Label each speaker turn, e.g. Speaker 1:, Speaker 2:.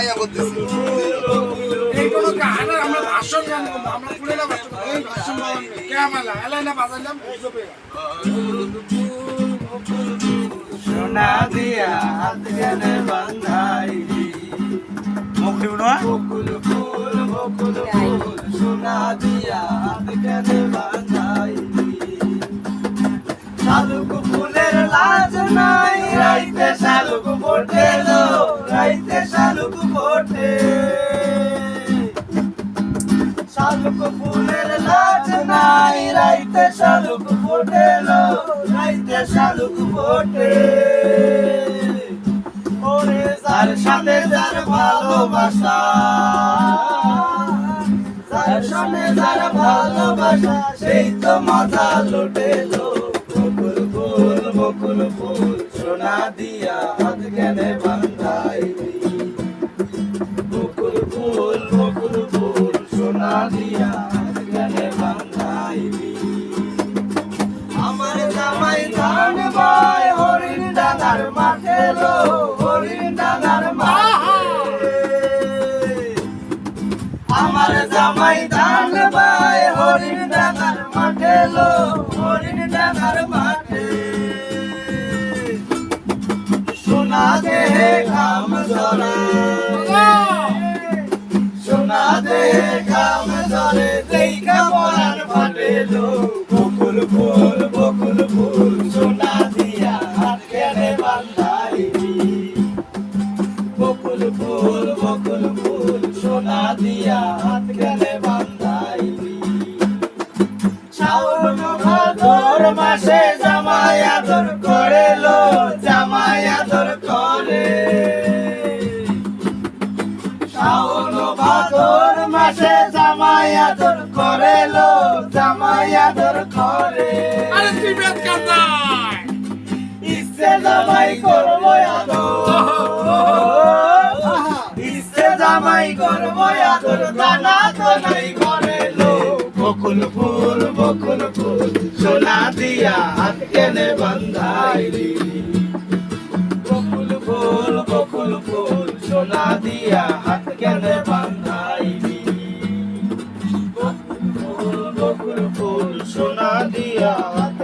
Speaker 1: গাইয়া করতেছি।
Speaker 2: এই কোনো গানের আমরা ভাষণ গান করব আমরা পুরে না ভাষণ এই ভাষণ কে আমালা এলাই না বাজাইলাম?
Speaker 3: সোনা দিয়া হাত গেলে বান্ধাই। মুখ দিব না? বকুল ফুল বকুল ফুল সোনা দিয়া হাত গেলে শালুক ফুলের লাজ নাই, রাইতে শালুক ফোটে লো রাইতে শালুক ফোটে। ওরে যার সাথে যার ভালোবাসা, যার সাথে যার ভালোবাসা, সেই তো মজা লুটে লো বকুল ফুল বকুল ফুল, সোনা দিয়া হাত কেনে বান্ধাই। আমার জামাই ধান ভাই হরিণ ডানার মাঠে লো, হরিণ ডানার মাঠে। সোনা দেহে ঘাম জলে সোনা দেহে ঘাম জলে দেখা পরাণ ফাটে লো। বকুল ফুল বকুল ফুল, সোনা দিয়া হাত কেনে বান্ধাইবি বকুল ফুল, বকুল দিয়া হাত কেনে বান্ধাইবি শ্রাবণ ভাদর মাসে জামাই আদর করে লো জামাই আদর করে। শ্রাবণ ভাদর মাসে জামাই আদর করে লো জামাই আদর করে। ইচ্ছে জামাই জামাই করব আদর দানা তো নাই করে লো বকুল ফুল বকুল ফুল সোনা দিয়া হাত কেনে বান্ধাইলি বকুল ফুল বকুল ফুল সোনা দিয়া হাত কেনে বান্ধাইলি বকুল ফুল বকুল ফুল সোনা দিয়া হাত